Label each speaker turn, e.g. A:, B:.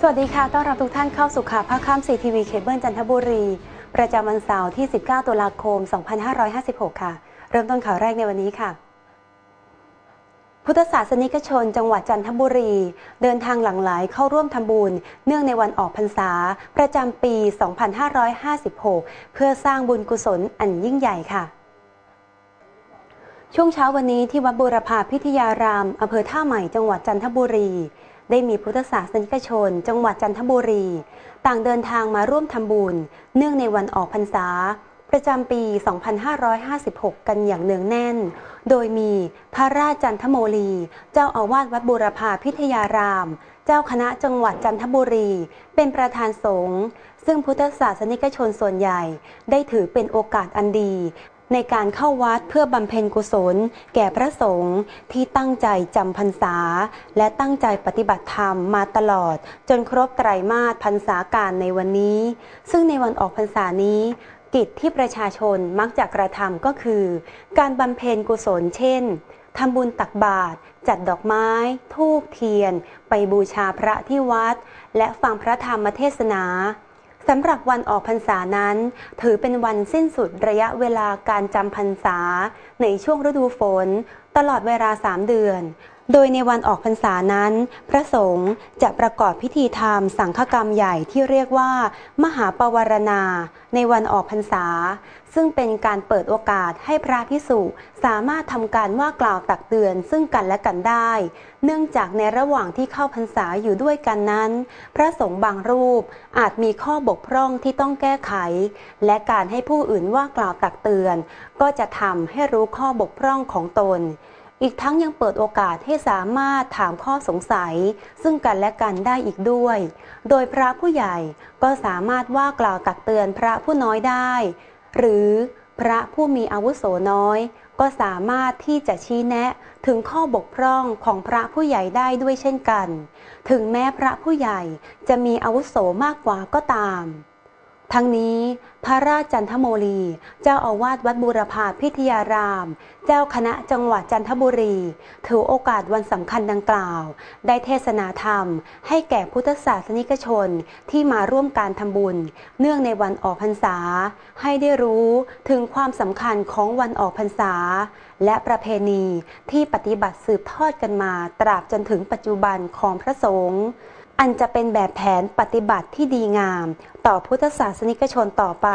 A: สวัสดีค่ะ ต้อนรับทุกท่านเข้าสู่ข่าวภาคค่ำซีทีวีเคเบิลจันทบุรี ประจำวันเสาร์ที่ 19 ตุลาคม 2556 ค่ะ เริ่มต้นข่าวแรกในวันนี้ค่ะ พุทธศาสนิกชน จังหวัดจันทบุรี เดินทางหลั่งไหลเข้าร่วมทำบุญ เนื่องในวันออกพรรษา ประจำปี 2556 เพื่อสร้างบุญกุศลอันยิ่งใหญ่ค่ะช่วงเช้าวันนี้ที่วัดบูรพาพิทยารามอำเภอท่าใหม่จังหวัดจันทบุรี ได้มีพุทธศาสนิกชน จังหวัดจันทบุรี ต่างเดินทางมาร่วมทำบุญ เนื่องในวันออกพรรษา ประจำปี 2556 กันอย่างเนืองแน่น โดยมีพระราชจันทโมลี เจ้าอาวาสวัดบูรพาพิทยาราม เจ้าคณะจังหวัดจันทบุรี เป็นประธานสงฆ์ซึ่งพุทธศาสนิกชนส่วนใหญ่ ได้ถือเป็นโอกาสอันดี ในการเข้าวัดเพื่อบำเพ็ญกุศล แก่พระสงฆ์ที่ตั้งใจจำพรรษา และตั้งใจปฏิบัติธรรมมาตลอด จนครบไตรมาสพรรษาการในวันนี้ ซึ่งในวันออกพรรษานี้ กิจที่ประชาชนมักจะกระทำก็คือ การบำเพ็ญกุศลเช่นทำบุญตักบาตรจัดดอกไม้ธูปเทียน ไปบูชาพระที่วัด และฟังพระธรรมเทศนา สำหรับวันออกพรรษานั้น ถือเป็นวันสิ้นสุดระยะเวลาการจำพรรษา ในช่วงฤดูฝน ตลอดเวลาสามเดือน โดยในวันออกพรรษานั้น พระสงฆ์จะประกอบพิธีธรรมสังฆกรรมใหญ่ที่เรียกว่า มหาปวารณา ในวันออกพรรษา ซึ่งเป็นการเปิดโอกาสให้พระพิสุสามารถทำการว่ากล่าวตักเตือนซึ่งกันและกันได้ เนื่องจากในระหว่างที่เข้าพรรษาอยู่ด้วยกันนั้น พระสงฆ์บางรูปอาจมีข้อบกพร่องที่ต้องแก้ไข และการให้ผู้อื่นว่ากล่าวตักเตือน ก็จะทำให้รู้ข้อบกพร่องของตน อีกทั้งยังเปิดโอกาสให้สามารถถามข้อสงสัย ซึ่งกันและกันได้อีกด้วย โดยพระผู้ใหญ่ก็สามารถว่ากล่าวตักเตือนพระผู้น้อยได้ หรือพระผู้มีอาวุโสน้อย ก็สามารถที่จะชี้แนะถึงข้อบกพร่องของพระผู้ใหญ่ได้ด้วยเช่นกัน ถึงแม้พระผู้ใหญ่จะมีอาวุโสมากกว่าก็ตาม ทั้งนี้พระราชจันทโมลี เจ้าอาวาสวัดบูรพาพิทยาราม เจ้าคณะจังหวัดจันทบุรี ถือโอกาสวันสำคัญดังกล่าว ได้เทศนาธรรม ให้แก่พุทธศาสนิกชนที่มาร่วมการทำบุญ เนื่องในวันออกพรรษา ให้ได้รู้ถึงความสำคัญของวันออกพรรษา และประเพณีที่ปฏิบัติสืบทอดกันมาตราบจนถึงปัจจุบันของพระสงฆ์ อันจะเป็นแบบแผนปฏิบัติที่ดีงาม ต่อพุทธศาสนิกชนต่อไป